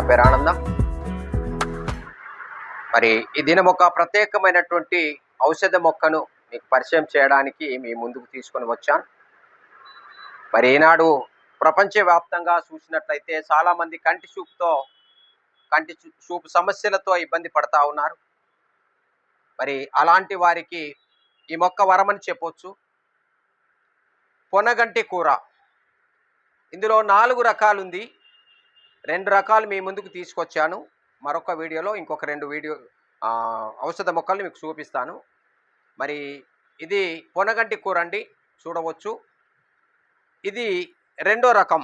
నా పేరు ఆనందం. మరి ఈ దినం ఒక ప్రత్యేకమైనటువంటి ఔషధ మొక్కను మీకు పరిచయం చేయడానికి మీ ముందుకు తీసుకొని వచ్చాను. మరి ఈనాడు ప్రపంచవ్యాప్తంగా చూసినట్లయితే చాలామంది కంటి చూపుతో కంటి చూ- చూపు సమస్యలతో ఇబ్బంది పడతా ఉన్నారు. మరి అలాంటి వారికి ఈ మొక్క వరమని చెప్పొచ్చు. పొనగంటి కూర. ఇందులో నాలుగు రకాలుంది. రెండు రకాలు మీ ముందుకు తీసుకొచ్చాను. మరొక వీడియోలో ఇంకొక రెండు వీడియో ఔషధ మొక్కల్ని మీకు చూపిస్తాను. మరి ఇది పొనగంటి కూర అండి చూడవచ్చు. ఇది రెండో రకం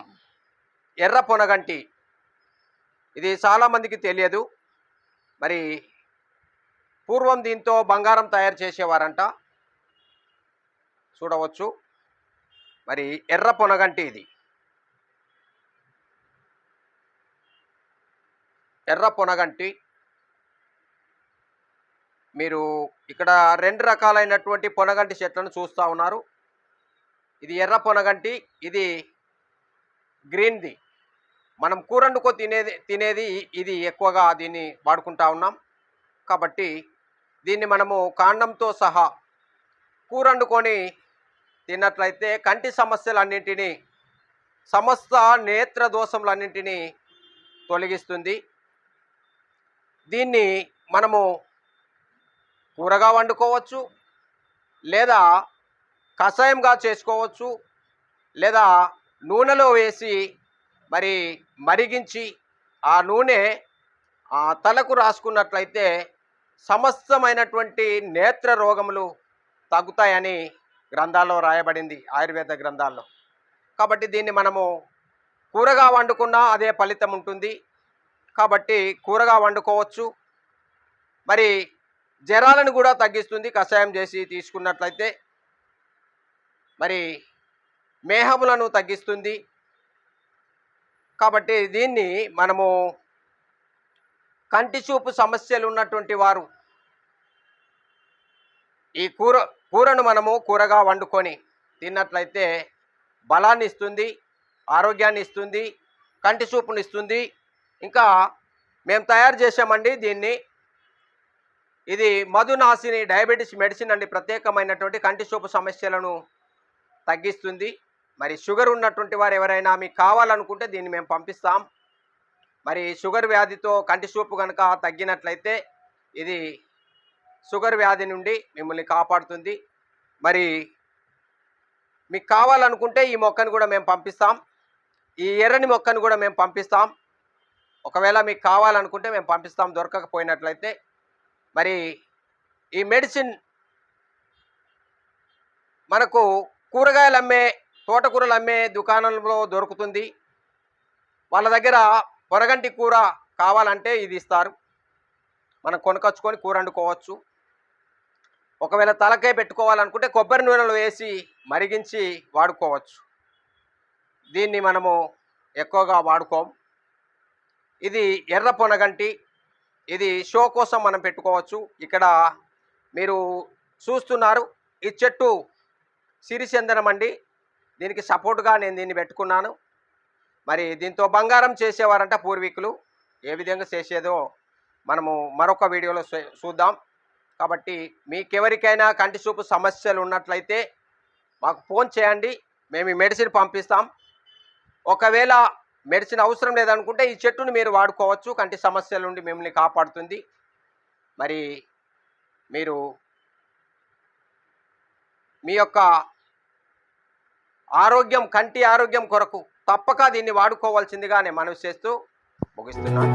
ఎర్ర పొనగంటి. ఇది చాలామందికి తెలియదు. మరి పూర్వం దీంతో బంగారం తయారు చేసేవారంట. చూడవచ్చు. మరి ఎర్ర పొనగంటి ఇది. ఎర్ర పొనగంటి. మీరు ఇక్కడ రెండు రకాలైనటువంటి పొనగంటి చెట్లను చూస్తూ ఉన్నారు. ఇది ఎర్ర పొనగంటి ఇది గ్రీన్ది. మనం కూరండుకో తినేది తినేది ఇది ఎక్కువగా దీన్ని వాడుకుంటా ఉన్నాం. కాబట్టి దీన్ని మనము కాండంతో సహా కూరండుకొని తిన్నట్లయితే కంటి సమస్యలన్నింటినీ సమస్త నేత్ర దోషములన్నింటినీ తొలగిస్తుంది. దీన్ని మనము కూరగా వండుకోవచ్చు లేదా కషాయంగా చేసుకోవచ్చు లేదా నూనెలో వేసి మరి మరిగించి ఆ నూనె ఆ తలకు రాసుకున్నట్లయితే సమస్తమైనటువంటి నేత్ర రోగములు తగ్గుతాయని గ్రంథాల్లో రాయబడింది ఆయుర్వేద గ్రంథాల్లో. కాబట్టి దీన్ని మనము కూరగా వండుకున్నా అదే ఫలితం ఉంటుంది. కాబట్టి కూరగా వండుకోవచ్చు. మరి జ్వరాలను కూడా తగ్గిస్తుంది కషాయం చేసి తీసుకున్నట్లయితే. మరి మేహములను తగ్గిస్తుంది. కాబట్టి దీన్ని మనము కంటి చూపు సమస్యలు ఉన్నటువంటి వారు ఈ కూర కూరను మనము కూరగా వండుకొని తిన్నట్లయితే బలాన్ని ఇస్తుంది ఆరోగ్యాన్ని ఇస్తుంది కంటి చూపుని ఇస్తుంది ఇంకా మేము తయారు చేసామండి దీన్ని. ఇది మధునాశిని డయాబెటీస్ మెడిసిన్ అండి ప్రత్యేకమైనటువంటి కంటి చూపు సమస్యలను తగ్గిస్తుంది. మరి షుగర్ ఉన్నటువంటి వారు ఎవరైనా మీకు కావాలనుకుంటే దీన్ని మేము పంపిస్తాం. మరి షుగర్ వ్యాధితో కంటి చూపు కనుక తగ్గినట్లయితే ఇది షుగర్ వ్యాధి నుండి మిమ్మల్ని కాపాడుతుంది. మరి మీకు కావాలనుకుంటే ఈ మొక్కను కూడా మేము పంపిస్తాం. ఈ ఎర్రని మొక్కను కూడా మేము పంపిస్తాం. ఒకవేళ మీకు కావాలనుకుంటే మేము పంపిస్తాం దొరకకపోయినట్లయితే. మరి ఈ మెడిసిన్ మనకు కూరగాయలు అమ్మే తోటకూరలు అమ్మే దుకాణంలో దొరుకుతుంది. వాళ్ళ దగ్గర పొరగంటి కూర కావాలంటే ఇది ఇస్తారు. మనం కొనుకొచ్చుకొని కూర వండుకోవచ్చు. ఒకవేళ తలకాయ పెట్టుకోవాలనుకుంటే కొబ్బరి నూనెలో వేసి మరిగించి వాడుకోవచ్చు. దీన్ని మనము ఎక్కువగా వాడుకోం. ఇది ఎర్ర పొనగంటి. ఇది షో కోసం మనం పెట్టుకోవచ్చు. ఇక్కడ మీరు చూస్తున్నారు ఈ చెట్టు సిరిచందనం అండి. దీనికి సపోర్ట్గా నేను దీన్ని పెట్టుకున్నాను. మరి దీంతో బంగారం చేసేవారంట పూర్వీకులు. ఏ విధంగా చేసేదో మనము మరొక వీడియోలో చూ- చూద్దాం. కాబట్టి మీకెవరికైనా కంటి చూపు సమస్యలు ఉన్నట్లయితే మాకు ఫోన్ చేయండి. మేము ఈ మెడిసిన్ పంపిస్తాం. ఒకవేళ మెడిసిన్ అవసరం లేదనుకుంటే ఈ చెట్టును మీరు వాడుకోవచ్చు. కంటి సమస్యల నుండి మిమ్మల్ని కాపాడుతుంది. మరి మీరు మీ యొక్క ఆరోగ్యం కంటి ఆరోగ్యం కొరకు తప్పక దీన్ని వాడుకోవాల్సిందిగా నేను మనవి చేస్తూ ముగిస్తున్నాను.